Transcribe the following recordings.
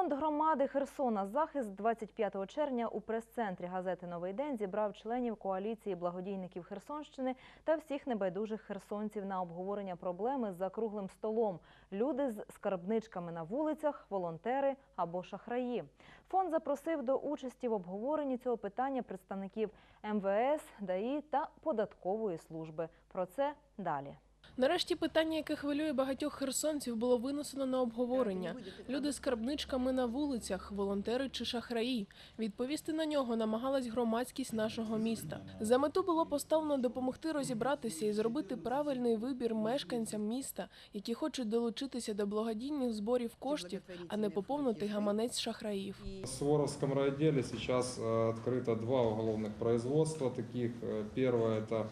Фонд громади Херсона захист 25 червня у прес-центрі газети Новий день зібрав членів коаліції благодійників Херсонщини та всіх небайдужих херсонців на обговорення проблеми за круглим столом. Люди з скарбничками на вулицях, волонтери або шахраї. Фонд запросив до участі в обговоренні цього питання представників МВС, ДАІ та податкової служби. Про це далі. Нарешті питання, яке хвилює багатьох херсонців, було винесено на обговорення. Люди з скарбничками на вулицях, волонтери чи шахраї. Відповісти на нього намагалась громадськість нашого міста. За мету було поставлено допомогти розібратися і зробити правильний вибір мешканцям міста, які хочуть долучитися до благодійних зборів коштів, а не поповнити гаманець шахраїв. В Суворовском райотделе сейчас э, открыто два уголовных производства таких. Э, Первое это,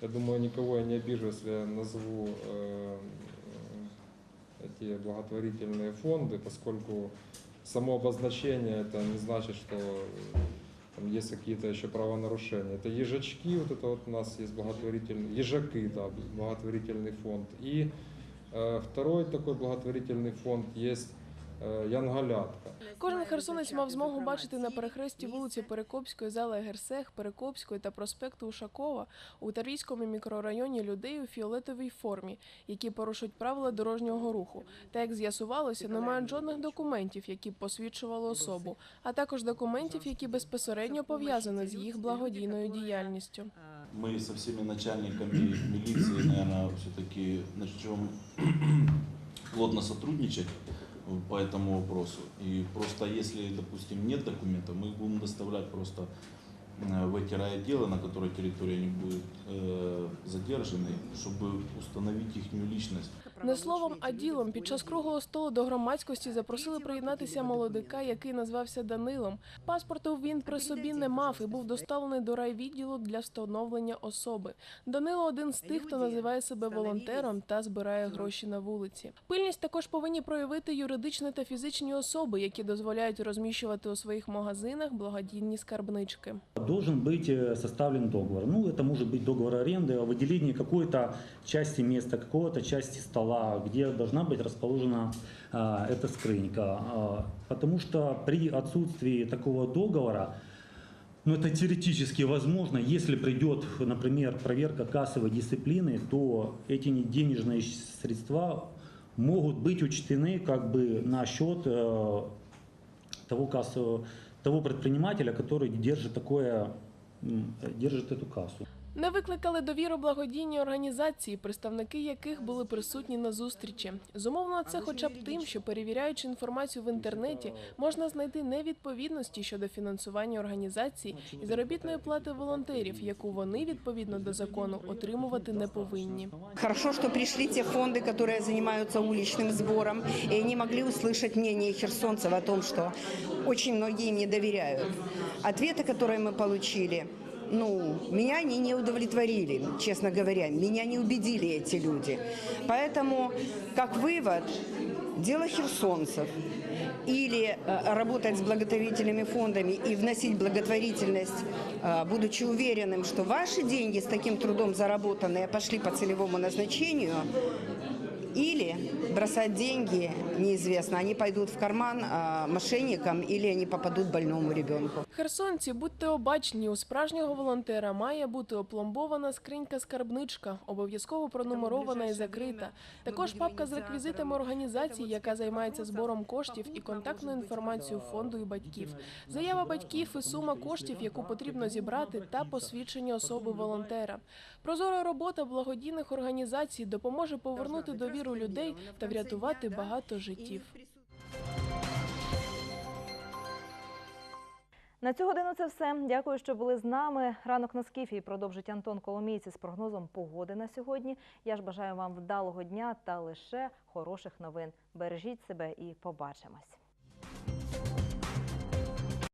я думаю, никого я не обижу, если я назову э, э, эти благотворительные фонды, поскольку само обозначение это не значит, что э, там есть какие-то еще правонарушения. Это ежачки, вот это вот у нас есть благотворительный, ежаки, да, благотворительный фонд. И э, второй такой благотворительный фонд есть э, Янголятка. Кожен херсонець мав змогу бачити на перехресті вулиці Перекопської, зали Герсех, Перекопської та проспекту Ушакова у Тарійському мікрорайоні людей у фіолетовій формі, які порушують правила дорожнього руху. Та як з'ясувалося, не мають жодних документів, які б посвідчували особу, а також документів, які безпосередньо пов'язані з їх благодійною діяльністю. Мы со всеми начальниками милиции, наверное, все-таки начнем плотно сотрудничать по этому вопросу. И просто если, допустим, нет документов, мы их будем доставлять просто э, в эти райотделы, на которой территории они будут э, задержаны, чтобы установить их личность. Не словом, а ділом під час круглого столу до громадськості запросили приєднатися молодика, який назвався Данилом. Паспорту він при собі не мав і був доставлений до райвідділу для встановлення особи. Данило один з тих, хто називає себе волонтером та збирає гроші на вулиці. Пильність також повинні проявити юридичні та фізичні особи, які дозволяють розміщувати у своїх магазинах благодійні скарбнички. Должен быть э, составлен договор. Ну, это может быть договор аренды о выделении какой-то части места, какой-то части стола, Где должна быть расположена а, эта скрынька. А, потому что при отсутствии такого договора, ну, это теоретически возможно, если придет, например, проверка кассовой дисциплины, то эти денежные средства могут быть учтены как бы на счет э, того кассового, того предпринимателя, который держит такое, м, держит эту кассу. Не викликали довіру благодійні організації, представники яких були присутні на зустрічі. Зумовлено це хоча б тим, що перевіряючи інформацію в інтернеті, можна знайти невідповідності щодо фінансування організацій і заробітної плати волонтерів, яку вони відповідно до закону отримувати не повинні. Хорошо, что пришли те фонды, которые занимаются уличным сбором, и они могли услышать мнение херсонцев о том, что очень многие им не доверяют. Ответы, которые мы получили, ну, меня они не удовлетворили, честно говоря. Меня не убедили эти люди. Поэтому, как вывод, дело херсонцев. Или э, работать с благотворительными фондами и вносить благотворительность, э, будучи уверенным, что ваши деньги с таким трудом заработанные пошли по целевому назначению, или бросать деньги, неизвестно, они пойдут в карман мошенникам или они попадут больному ребенку. Херсонці, будьте обачні, у справжнього волонтера має бути опломбована скринька-скарбничка, обов'язково пронумерована і закрита. Також папка з реквізитами організації, яка займається збором коштів і контактною інформацією фонду і батьків. Заява батьків і сума коштів, яку потрібно зібрати, та посвідчення особи волонтера. Прозора робота благодійних організацій допоможе повернути довіру людей та врятувати багато життів. На цю годину це все. Дякую, що були з нами. Ранок на скіфі продовжить Антон Коломійці з прогнозом погоди на сьогодні. Я ж бажаю вам вдалого дня та лише хороших новин. Бережіть себе і побачимось.